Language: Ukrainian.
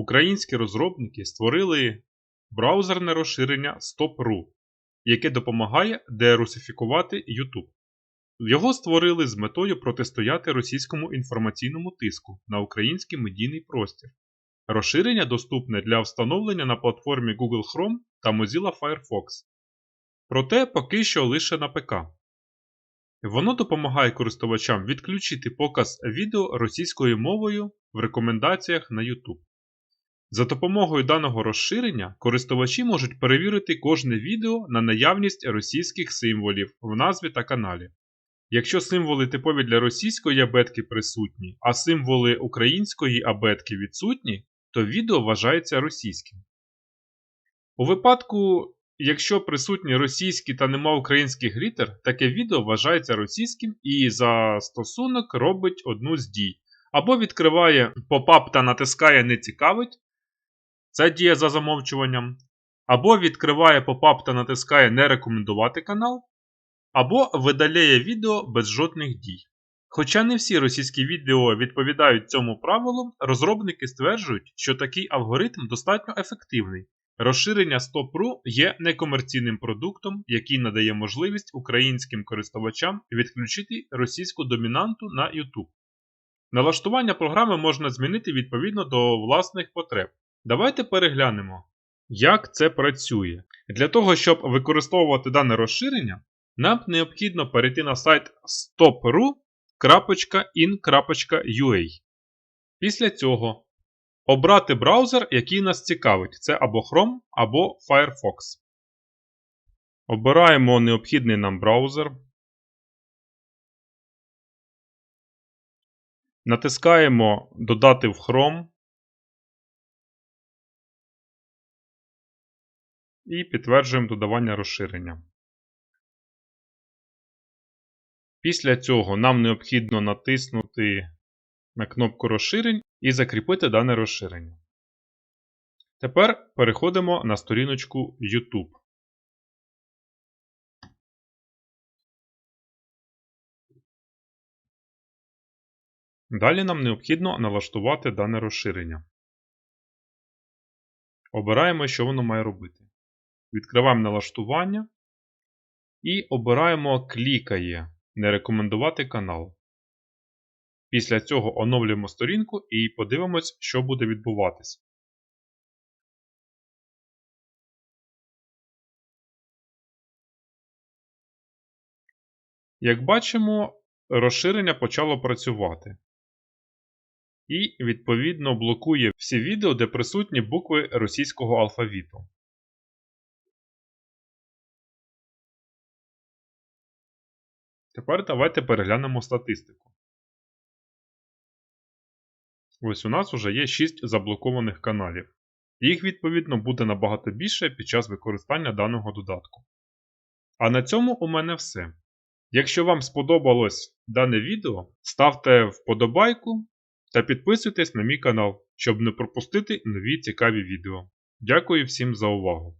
Українські розробники створили браузерне розширення Stop.ru, яке допомагає дерусифікувати YouTube. Його створили з метою протистояти російському інформаційному тиску на український медійний простір. Розширення доступне для встановлення на платформі Google Chrome та Mozilla Firefox. Проте поки що лише на ПК. Воно допомагає користувачам відключити показ відео російською мовою в рекомендаціях на YouTube. За допомогою даного розширення користувачі можуть перевірити кожне відео на наявність російських символів в назві та каналі. Якщо символи типові для російської абетки присутні, а символи української абетки відсутні, то відео вважається російським. У випадку, якщо присутні російські та нема українських літер, таке відео вважається російським і за стосунок робить одну з дій. Або відкриває попап та натискає не цікавить, це діє за замовчуванням. Або відкриває попап та натискає не рекомендувати канал, або видаляє відео без жодних дій. Хоча не всі російські відео відповідають цьому правилу, розробники стверджують, що такий алгоритм достатньо ефективний. Розширення Stop.ru є некомерційним продуктом, який надає можливість українським користувачам відключити російську домінанту на YouTube. Налаштування програми можна змінити відповідно до власних потреб. Давайте переглянемо, як це працює. Для того, щоб використовувати дане розширення, нам необхідно перейти на сайт stopru.in.ua. Після цього обрати браузер, який нас цікавить. Це або Chrome, або Firefox. Обираємо необхідний нам браузер. Натискаємо Додати в Chrome. І підтверджуємо додавання розширення. Після цього нам необхідно натиснути на кнопку розширень і закріпити дане розширення. Тепер переходимо на сторіночку YouTube. Далі нам необхідно налаштувати дане розширення. Обираємо, що воно має робити. Відкриваємо налаштування і обираємо клікає Не рекомендувати канал. Після цього оновлюємо сторінку і подивимось, що буде відбуватись. Як бачимо, розширення почало працювати. І, відповідно, блокує всі відео, де присутні букви російського алфавіту. Тепер давайте переглянемо статистику. Ось у нас вже є 6 заблокованих каналів. Їх, відповідно, буде набагато більше під час використання даного додатку. А на цьому у мене все. Якщо вам сподобалось дане відео, ставте вподобайку та підписуйтесь на мій канал, щоб не пропустити нові цікаві відео. Дякую всім за увагу!